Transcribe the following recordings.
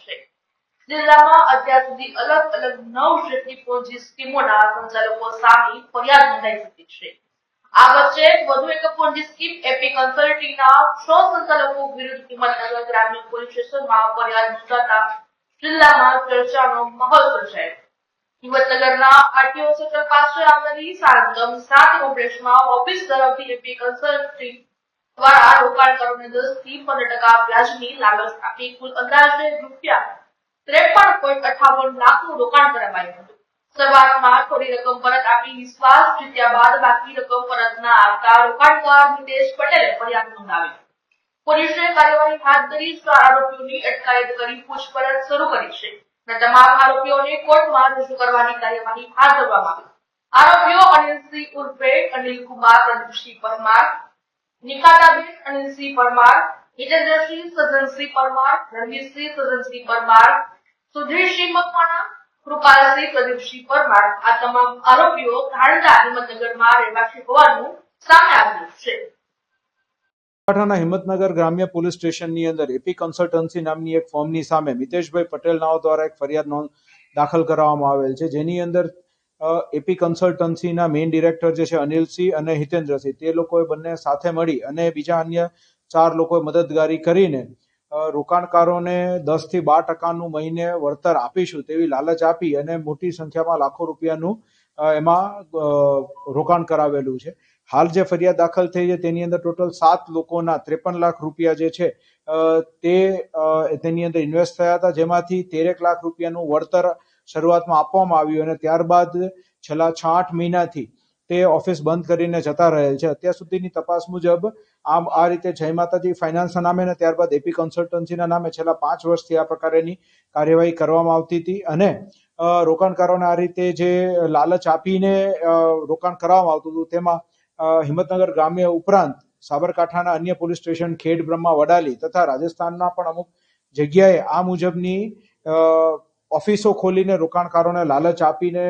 છે. જિલ્લામાં અલગ અલગ પોલીસ સ્ટેશનમાં જિલ્લામાં ચર્ચાનો માહોલ સર્જાયો. હિંમતનગરના આરટીઓ સેક્ટર પાસે આવેલી સારંગમ સાત ઓફિસ તરફથી એપી કન્સલ્ટિંગ દ્વારા રોકાણકારોને દસથી પંદર ટકા વ્યાજની લાલચ આપી કુલ અંદાજે રૂપિયા ત્રેપન પોઈન્ટ અઠાવન લાખનું રોકાણ કરાવાયું હતું. શરૂઆતમાં થોડી રકમ પરત આપી વિશ્વાસ જીત્યા બાદ બાકી રકમ પરત ના આપતા રોકાણકાર નિતેશ પટેલે ફરિયાદ નોંધાવી. પોલીસે કાર્યવાહી હાથ ધરી ચાર આરોપીઓની અટકાયત કરી પૂછપરછ શરૂ કરી છે. અને તમામ આરોપીઓને કોર્ટમાં રજૂ કરવાની કાર્યવાહી હાથ ધરવામાં આવી. આરોપીઓ અનિલસિંહ ઉર્ફે અનિલ કુમાર પ્રદીપસિંહ પરમાર નિકાતાબેન અનિલસિંહ પરમાર હિતેન્દ્રસિંહ સજનસિંહ પરમાર રણવીરસિંહ સજનસિંહ પરમાર સુધીરસિંહ મકવાણા કૃપાલસિંહ પ્રદીપસિંહ પરમાર, આ તમામ આરોપીઓ ધાણદા હિંમતનગરમાં રહેવાસી હોવાનું સામે આવ્યું છે. પાટણના હિંમતનગર ગ્રામ્ય પોલીસ સ્ટેશનની અંદર એપી કન્સલ્ટન્સી નામની એક ફોર્મની સામે મિતેશભાઈ પટેલ નાઓ દ્વારા એક ફરિયાદ નોંધ દાખલ કરવામાં આવેલ છે. જેની અંદર એપી કન્સલ્ટન્સીના મેઇન ડિરેક્ટર જે છે અનિલસિંહ અને હિતેન્દ્રસિંહ. તે લોકોએ બંને સાથે મળી અને બીજા અન્ય ચાર લોકોએ મદદગારી કરીને રોકાણકારોને દસથી બાર ટકાનું મહિને વળતર આપીશું તેવી લાલચ આપી અને મોટી સંખ્યામાં લાખો રૂપિયાનું એમાં રોકાણ કરાવેલું છે. હાલ જે ફરિયાદ દાખલ થઈ છે તેની અંદર ટોટલ સાત લોકોના ત્રેપન લાખ રૂપિયા જે છે તે તેની અંદર ઇન્વેસ્ટ થયા હતા. જેમાંથી તેરેક લાખ રૂપિયાનું વળતર શરૂઆતમાં આપવામાં આવ્યું અને ત્યારબાદ છેલ્લા છ, આઠ મહિનાથી તે ઓફિસ બંધ કરીને જતા રહેલ છે. અત્યાર સુધીની તપાસ મુજબ આમ આ રીતે જય માતાજી ફાઇનાન્સના નામે અને ત્યારબાદ એપી કન્સલ્ટન્સીના નામે છેલ્લા પાંચ વર્ષથી આ પ્રકારેની કાર્યવાહી કરવામાં આવતી હતી અને રોકાણકારોને આ રીતે જે લાલચ આપીને રોકાણ કરાવવામાં આવતું હતું તેમાં હિંમતનગર ગ્રામ્ય ઉપરાંત સાબરકાંઠાના અન્ય પોલીસ સ્ટેશન ખેડ બ્રહ્મા વડાલી તથા રાજસ્થાનના પણ અમુક જગ્યાએ આ મુજબની ઓફિસો ખોલીને રોકાણકારોને લાલચ આપીને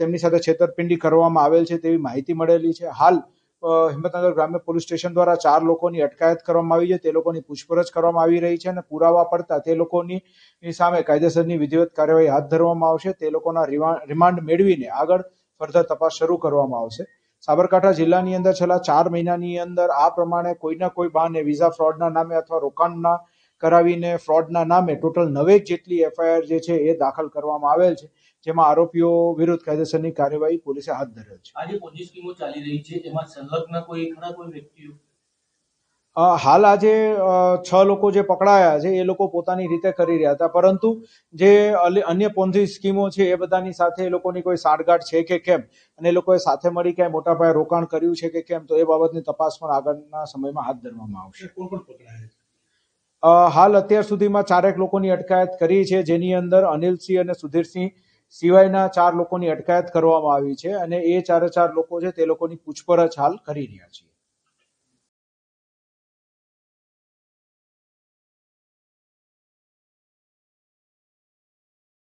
તેમની સાથે છેતરપિંડી કરવામાં આવેલ છે તેવી માહિતી મળેલી છે. હાલ હિંમતનગર ગ્રામ્ય પોલીસ સ્ટેશન દ્વારા ચાર લોકોની અટકાયત કરવામાં આવી છે. તે લોકોની પૂછપરછ કરવામાં આવી રહી છે અને પુરાવા પડતા તે લોકોની સામે કાયદેસરની વિધિવત કાર્યવાહી હાથ ધરવામાં આવશે. તે લોકોના રિમાન્ડ મેળવીને આગળ ફર્ધર તપાસ શરૂ કરવામાં આવશે. સાબરકાંઠા જિલ્લાની અંદર છેલ્લા ચાર મહિનાની અંદર આ પ્રમાણે કોઈના કોઈ બહાને વિઝા ફ્રોડના નામે અથવા રોકાણના કરાવીને ફ્રોડના નામે ટોટલ નવે જેટલી એફઆઈઆર જે છે એ દાખલ કરવામાં આવેલ છે જેમાં આરોપીઓ વિરુદ્ધ કાયદેસરની કાર્યવાહી પોલીસે હાથ ધરેલ છે. આજે પોલીસ ટીમો ચાલી રહી છે એમાં સંલગ્ન કોઈ ખરા કોઈ વ્યક્તિઓ? હાલ આજે છ લોકો જે પકડાયા છે એ લોકો પોતાની રીતે કરી રહ્યા હતા પરંતુ જે અન્ય પોન્ઝી સ્કીમો છે એ બધાની સાથે એ લોકોની કોઈ સાંઠગાંઠ છે કે કેમ? અને એ લોકોએ સાથે મળી ક્યાંય મોટા પાયે રોકાણ કર્યું છે કે કેમ? તો એ બાબતની તપાસ પણ આગળના સમયમાં હાથ ધરવામાં આવશે. કોણ કોણ પકડાયા હાલ અત્યાર સુધીમાં ચારેક લોકોની અટકાયત કરી છે, જેની અંદર અનિલસિંહ અને સુધીરસિંહ સિવાયના ચાર લોકોની અટકાયત કરવામાં આવી છે અને એ ચારે ચાર લોકો છે તે લોકોની પૂછપરછ હાલ કરી રહ્યા છીએ.